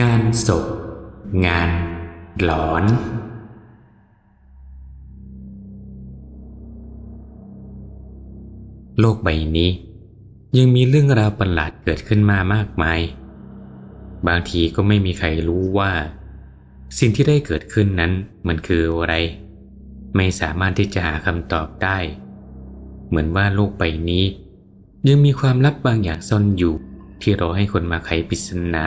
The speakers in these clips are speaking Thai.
งานศพ งาน หลอน โลกใบนี้ ยังมีเรื่องราวประหลาดเกิดขึ้นมามากมาย บางทีก็ไม่มีใครรู้ว่า สิ่งที่ได้เกิดขึ้นนั้นมันคืออะไร ไม่สามารถที่จะหาคำตอบได้ เหมือนว่าโลกใบนี้ ยังมีความลับบางอย่างซ่อนอยู่ที่รอให้คนมาไขปริศนา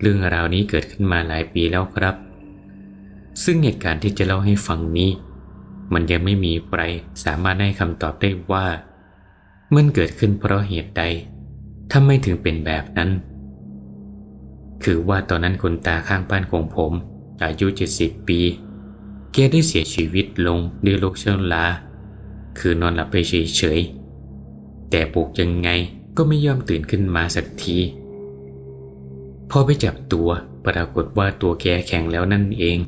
เรื่องราวนี้เกิดขึ้นมาหลายปีแล้วครับ ซึ่งเหตุการณ์ที่จะเล่าให้ฟังนี้ มันยังไม่มีใครสามารถให้คำตอบได้ว่า มันเกิดขึ้นเพราะเหตุใดทำไมถึงเป็นแบบนั้น คือว่าตอนนั้นคนตาข้างบ้านของผม อายุ 70 ปี แกได้เสียชีวิตลงด้วยโรคเชื้อราคือนอนหลับไปเฉยๆแต่ปลุกยังไงก็ไม่ยอมตื่นขึ้นมาสักที พอไปจับตัวปรากฏว่าตัวแกแข็งแล้วนั่นเอง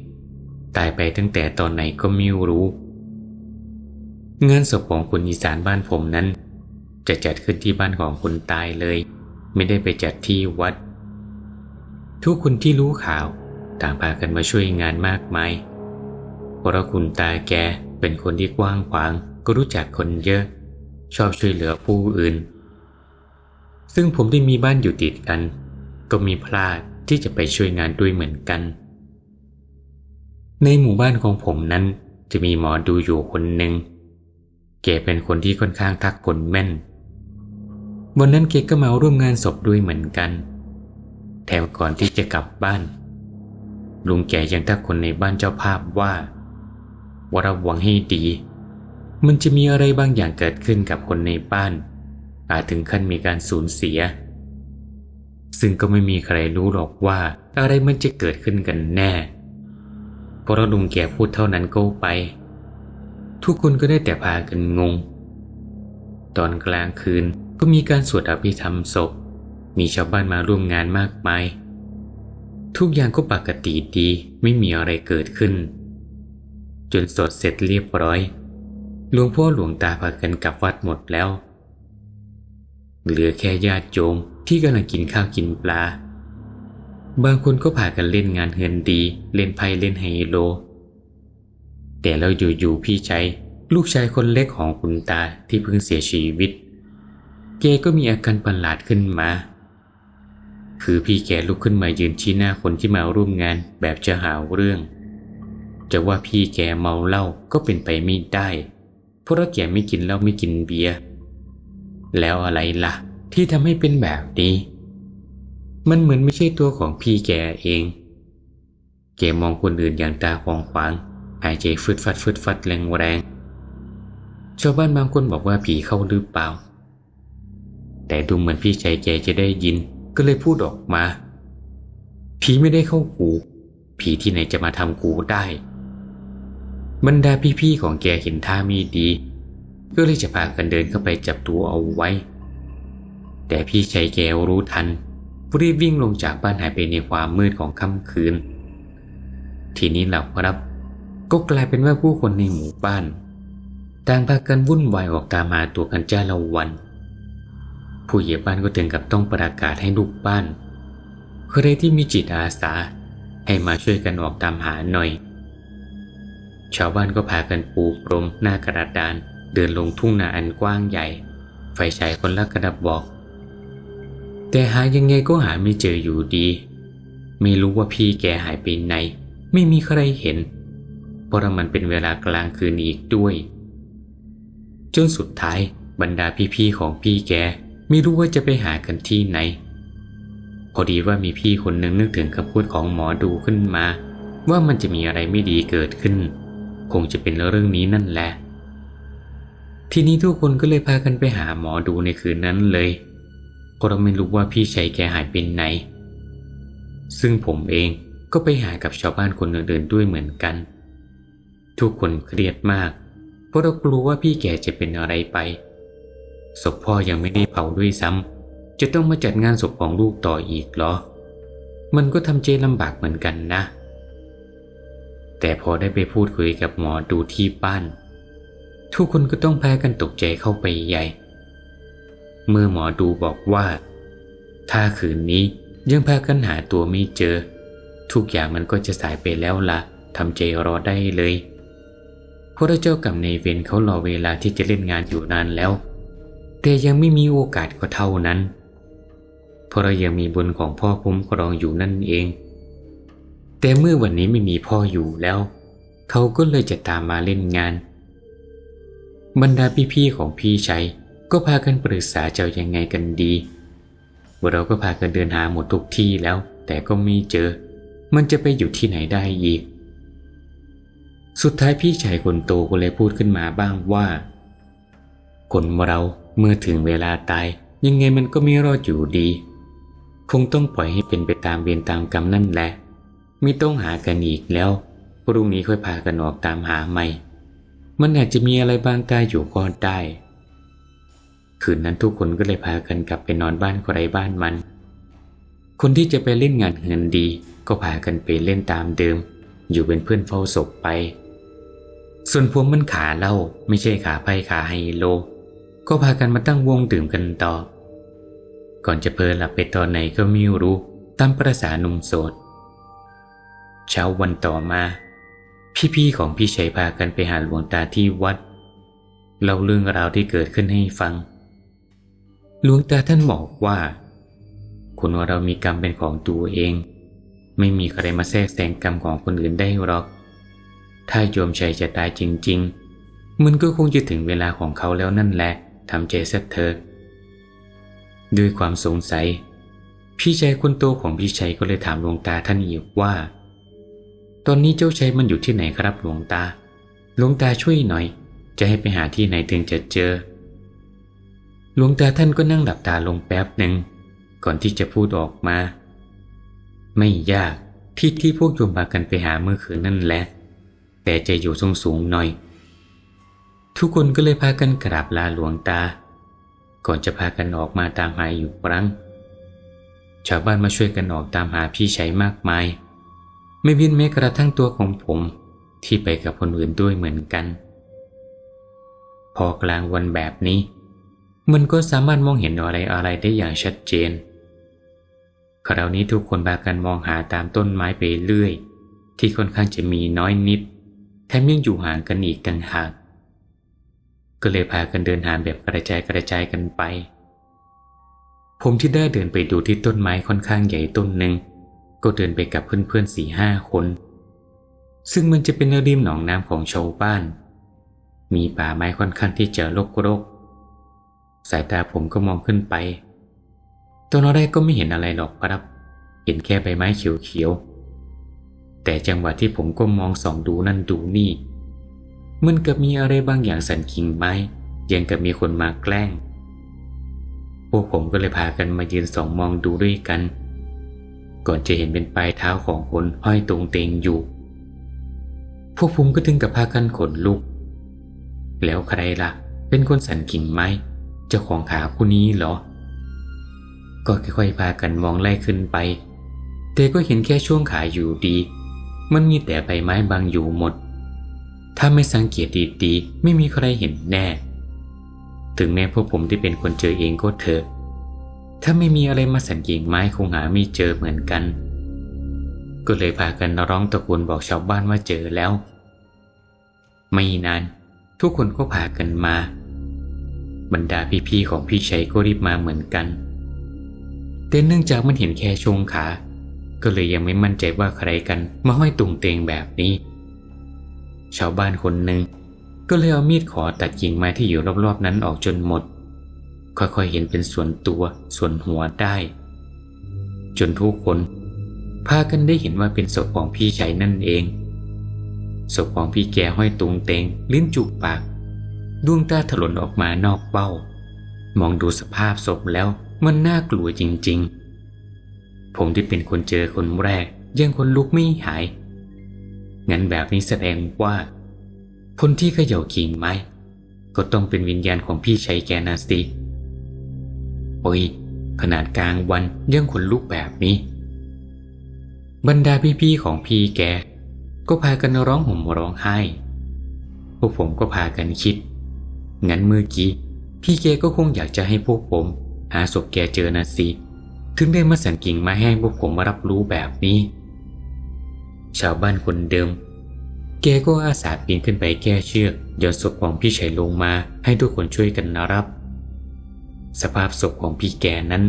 ตายไปตั้งแต่ตอนไหนก็ไม่รู้ งานศพของคนอีสานบ้านผมนั้น จะจัดขึ้นที่บ้านของคนตายเลย ไม่ได้ไปจัดที่วัด ทุกคนที่รู้ข่าวต่างพากันมาช่วยงานมากมายเพราะคุณตาแกเป็นคนที่กว้างขวางก็รู้จักคนเยอะ ชอบช่วยเหลือผู้อื่น ซึ่งผมที่มีบ้านอยู่ติดกัน ก็มีพลาดที่จะไปช่วยงานด้วยเหมือนกัน ในหมู่บ้านของผมนั้นจะมีหมอดูอยู่คนหนึ่งแกเป็นคนที่ค่อนข้างทักผลแม่น วันนั้นเกก็มาร่วมงานศพด้วยเหมือนกัน แถมก่อนที่จะกลับบ้าน ลุงแกยังทักคนในบ้านเจ้าภาพว่าว่าระวังให้ดี มันจะมีอะไรบางอย่างเกิดขึ้นกับคนในบ้าน อาจถึงขั้นมีการสูญเสีย ซึ่งก็ไม่มีใครรู้หรอกว่าอะไรมันจะเกิดขึ้นกันแน่ เพราะลุงแกพูดเท่านั้นก็ไป ทุกคนก็ได้แต่พากันงง ตอนกลางคืนก็มีการสวดอภิธรรมศพ มีชาวบ้านมาร่วมงานมากมาย ทุกอย่างก็ปกติดีไม่มีอะไรเกิดขึ้น จนสดเสร็จเรียบร้อย หลวงพ่อหลวงตาพากันกลับวัดหมดแล้ว เหลือแค่ญาติโยม ที่กำลังกินข้าวกินปลา บางคนก็พากันเล่นงานเงินดี เล่นไพ่เล่นไฮโล แต่แล้วอยู่ๆพี่ชายลูกชายคนเล็กของคุณตาที่เพิ่งเสียชีวิตเกก็มีอาการประหลาดขึ้นมา คือพี่แกลุกขึ้นมายืนชี้หน้าคนที่มาร่วมงานแบบจะหาเรื่อง จะว่าพี่แกเมาเหล้าก็เป็นไปไม่ได้ เพราะแกไม่กินเหล้าไม่กินเบียร์ แล้วอะไรล่ะ ที่ทำให้เป็นแบบนี้ มันเหมือนไม่ใช่ตัวของพี่แกเอง แกมองคนอื่นอย่างตาขวางขวางหายใจฟึดฟัดฟึดฟัดแรงแรงชาวบ้านบางคนบอกว่าผีเข้าหรือเปล่า แต่ดูเหมือนพี่ชายแกจะได้ยิน ก็เลยพูดออกมา ผีไม่ได้เข้ากู ผีที่ไหนจะมาทำกูได้บรรดาพี่ๆของแกเห็นท่ามีดี ก็เลยจะพากันเดินเข้าไปจับตัวเอาไว้ แต่พี่ชายแกรู้ทันรีบวิ่งลงจากบ้านหายไปในความมืดของค่ำคืน ทีนี้เหล่าครับ ก็กลายเป็นว่าผู้คนในหมู่บ้านต่างพากันวุ่นวายออกตามหาตัวกันจ้าละวัน ผู้ใหญ่บ้านก็ถึงกับต้องประกาศให้ลูกบ้านใครที่มีจิตอาสาให้มาช่วยกันออกตามหาหน่อย ชาวบ้านก็พากันปูพรมหน้ากระดาน เดินลงทุ่งนาอันกว้างใหญ่ ไฟฉายคนละกระดับบอก แต่หายังไงก็หาไม่เจออยู่ดี ไม่รู้ว่าพี่แกหายไปไหน ไม่มีใครเห็น เพราะมันเป็นเวลากลางคืนอีกด้วย จนสุดท้ายบรรดาพี่ๆของพี่แก ไม่รู้ว่าจะไปหากันที่ไหน พอดีว่ามีพี่คนหนึ่งนึกถึงคำพูดของหมอดูขึ้นมา ว่ามันจะมีอะไรไม่ดีเกิดขึ้น คงจะเป็นเรื่องนี้นั่นแหละ ทีนี้ทุกคนก็เลยพากันไปหาหมอดูในคืนนั้นเลย เพราะเราไม่รู้ว่าพี่ชายแกหายไปไหน ซึ่งผมเองก็ไปหากับชาวบ้านคนอื่นๆด้วยเหมือนกัน ทุกคนเครียดมาก เพราะเรากลัวว่าพี่แกจะเป็นอะไรไป ศพพ่อยังไม่ได้เผาด้วยซ้ำจะต้องมาจัดงานศพของลูกต่ออีกเหรอ มันก็ทำใจลำบากเหมือนกันนะ แต่พอได้ไปพูดคุยกับหมอดูที่บ้าน ทุกคนก็ต้องแพากันตกใจเข้าไปใหญ่ เมื่อหมอดูบอกว่า ถ้าคืนนี้ยังพากันหาตัวไม่เจอ ทุกอย่างมันก็จะสายไปแล้วละทำใจรอได้เลยพระเจ้ากับในายเวรเขารอเวลาที่จะเล่นงานอยู่นานแล้ว แต่ยังไม่มีโอกาสก็เท่านั้น เพราะเรายังมีบุญของพ่อคุ้มครองอยู่นั่นเอง แต่เมื่อวันนี้ไม่มีพ่ออยู่แล้ว เขาก็เลยจะตามมาเล่นงาน บรรดาพี่ๆของพี่ชัย ก็พากันปรึกษาจะยังไงกันดี เราก็พากันเดินหาหมดทุกที่แล้ว แต่ก็ไม่เจอ มันจะไปอยู่ที่ไหนได้อีก สุดท้ายพี่ชายคนโตก็เลยพูดขึ้นมาบ้างว่า คนเราเมื่อถึงเวลาตาย ยังไงมันก็ไม่รอดอยู่ดี คงต้องปล่อยให้เป็นไปตามเวรตามกรรมนั่นแหละ ไม่ต้องหากันอีกแล้วพรุ่งนี้ค่อยพากันออกตามหาใหม่ มันอาจจะมีอะไรบางตายอยู่ก็ได้ คืนนั้นทุกคนก็เลยพากันกลับไปนอนบ้านใครบ้านมัน คนที่จะไปเล่นงานเงินดี ก็พากันไปเล่นตามเดิม อยู่เป็นเพื่อนเฝ้าศพไป ส่วนพวกมันขาเหล้าไม่ใช่ขาไพ่ขาไฮโล ก็พากันมาตั้งวงดื่มกันต่อ ก่อนจะเพลินหลับไปตอนไหนก็ไม่รู้ ตามประษาหนุ่มโสด เช้าวันต่อมา พี่ๆของพี่ชัยพากันไปหาหลวงตาที่วัดเล่าเรื่องราวที่เกิดขึ้นให้ฟัง หลวงตาท่านบอกว่า คนเรามีกรรมเป็นของตัวเอง ไม่มีใครมาแทรกแซงกรรมของคนอื่นได้หรอก ถ้าโยมชัยจะตายจริง ๆ มันก็คงจะถึงเวลาของเขาแล้วนั่นแหละทำใจสักเถิดด้วยความสงสัย พี่ชายคนโตของพี่ชัยก็เลยถามหลวงตาท่านอีกว่า ตอนนี้เจ้าชัยมันอยู่ที่ไหนครับหลวงตาหลวงตาช่วยหน่อย จะให้ไปหาที่ไหนถึงจะเจอ หลวงตาท่านก็นั่งหลับตาลงแป๊บหนึ่ง ก่อนที่จะพูดออกมา ไม่ยากที่ที่พวกโยมพากันไปหาเมื่อคืนนั่นแหละ แต่จะอยู่สูงสูงหน่อย ทุกคนก็เลยพากันกราบลาหลวงตา ก่อนจะพากันออกมาตามหาอยู่ครั้ง ชาวบ้านมาช่วยกันออกตามหาพี่ชัยมากมาย ไม่เว้นแม้กระทั่งตัวของผมที่ไปกับคนอื่นด้วยเหมือนกัน พอกลางวันแบบนี้ มันก็สามารถมองเห็นอะไรอะไรได้อย่างชัดเจน คราวนี้ทุกคนพากันมองหาตามต้นไม้ไปเรื่อย ที่ค่อนข้างจะมีน้อยนิด แถมยังอยู่ห่างกันอีกต่างหาก ก็เลยพากันเดินหาแบบกระจายกระจายกันไป ผมที่ได้เดินไปดูที่ต้นไม้ค่อนข้างใหญ่ต้นหนึ่ง ก็เดินไปกับเพื่อนๆสี่ห้าคน ซึ่งมันจะเป็นริมหนองน้ำของชาวบ้าน มีป่าไม้ค่อนข้างที่จะรกรก สายตาผมก็มองขึ้นไป ตอนแรกก็ไม่เห็นอะไรหรอกครับ เห็นแค่ใบไม้เขียวๆ แต่จังหวะที่ผมก็มองส่องดูนั่นดูนี่มันกับมีอะไรบางอย่างสั่นกิ่งไม้ยังกับมีคนมาแกล้ง พวกผมก็เลยพากันมายืนส่องมองดูด้วยกัน ก่อนจะเห็นเป็นปลายเท้าของคนห้อยตรงเตงอยู่ พวกผมก็ถึงกับพากันขนลุก แล้วใครล่ะ เป็นคนสั่นกิ่งไม้ เจ้าของขาผู้นี้เหรอ ก็ค่อยๆพากันมองไล่ขึ้นไป แต่ก็เห็นแค่ช่วงขาอยู่ดี มันมีแต่ใบไม้บางอยู่หมด ถ้าไม่สังเกตดีๆไม่มีใครเห็นแน่ ถึงแม้พวกผมที่เป็นคนเจอเองก็เถอะ ถ้าไม่มีอะไรมาสั่นกิ่งไม้คงหาไม่เจอเหมือนกัน ก็เลยพากันร้องตะโกนบอกชาวบ้านว่าเจอแล้ว ไม่นานทุกคนก็พากันมา บรรดาพี่ๆของพี่ชัยก็รีบมาเหมือนกัน แต่เนื่องจากมันเห็นแค่ช่วงขา ก็เลยยังไม่มั่นใจว่าใครกันมาห้อยตุงเตงแบบนี้ ชาวบ้านคนหนึ่งก็เลยเอามีดขอตัดกิ่งไม้ที่อยู่รอบๆนั้นออกจนหมด ค่อยๆเห็นเป็นส่วนตัวส่วนหัวได้ จนทุกคนพากันได้เห็นว่าเป็นศพของพี่ชัยนั่นเองศพของพี่แกห้อยตุงเตงลิ้นจุกปาก ดวงตาถลนออกมานอกเป้า มองดูสภาพศพแล้วมันน่ากลัวจริง ๆ ผมที่เป็นคนเจอคนแรกยังคนลุกไม่หาย งั้นแบบนี้แสดงว่า คนที่เขย่ากิ่งไม้ ก็ต้องเป็นวิญญาณของพี่ชัยแกนาสิโอ้ยขนาดกลางวันยังขนลุกแบบนี้ บรรดาพี่ๆของพี่แก ก็พากันร้องห่มร้องไห้ พวกผมก็พากันคิด งั้นเมื่อกี้พี่แกก็คงอยากจะให้พวกผม หาศพแกเจอนะสิถึงได้มาสั่งกิ่งมาให้พวกผมมารับรู้แบบนี้ ชาวบ้านคนเดิม แกก็อาสาปีนขึ้นไปแก้เชือกโยนศพของพี่ชัยลงมาให้ทุกคนช่วยกันรับ สภาพศพของพี่แกนั้น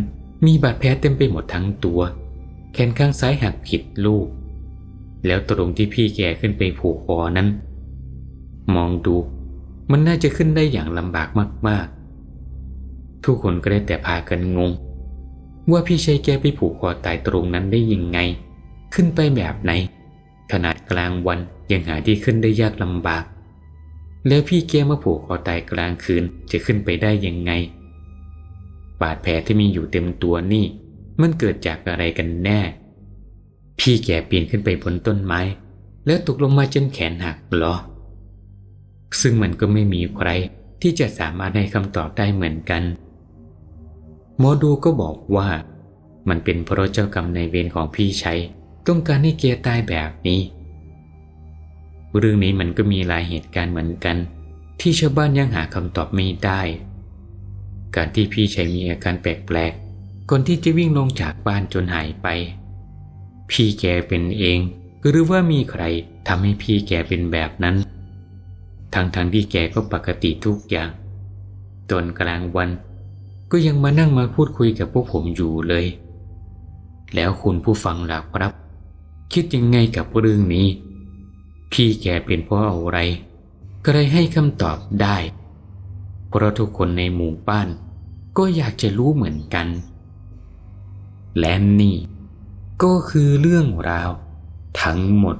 มีบาดแผลเต็มไปหมดทั้งตัว แขนข้างซ้ายหักผิดลูก แล้วตรงที่พี่แกขึ้นไปผูกคอนั้น มองดู มันน่าจะขึ้นได้อย่างลำบากมากๆ ทุกคนก็ได้แต่พากันงง ว่าพี่ชัยแกไปผูกคอตายตรงนั้นได้ยังไง ขึ้นไปแบบไหน ขนาดกลางวันยังหาที่ขึ้นได้ยากลำบาก แล้วพี่แกมาผูกคอตายกลางคืนจะขึ้นไปได้ยังไง บาดแผลที่มีอยู่เต็มตัวนี่ มันเกิดจากอะไรกันแน่ พี่แกปีนขึ้นไปบนต้นไม้ แล้วตกลงมาจนแขนหักเหรอ ซึ่งมันก็ไม่มีใครที่จะสามารถให้คำตอบได้เหมือนกันหมอดูก็บอกว่า มันเป็นเพราะเจ้ากรรมในเวรของพี่ชัยต้องการให้เกตายแบบนี้ เรื่องนี้มันก็มีหลายเหตุการณ์เหมือนกัน ที่ชาวบ้านยังหาคำตอบไม่ได้ การที่พี่ชัยมีอาการแปลกๆก่อนที่จะวิ่งลงจากบ้านจนหายไป พี่แกเป็นเอง หรือว่ามีใครทำให้พี่แกเป็นแบบนั้น ทั้งๆทที่แกก็ปกติทุกอย่างตอนกลางวัน ก็ยังมานั่งมาพูดคุยกับพวกผมอยู่เลย แล้วคุณผู้ฟังหล่ะครับ คิดยังไงกับเรื่องนี้ พี่แกเป็นเพราะอะไรใครให้คำตอบได้ เพราะทุกคนในหมู่บ้าน ก็อยากจะรู้เหมือนกัน และนี่ ก็คือเรื่องราว ทั้งหมด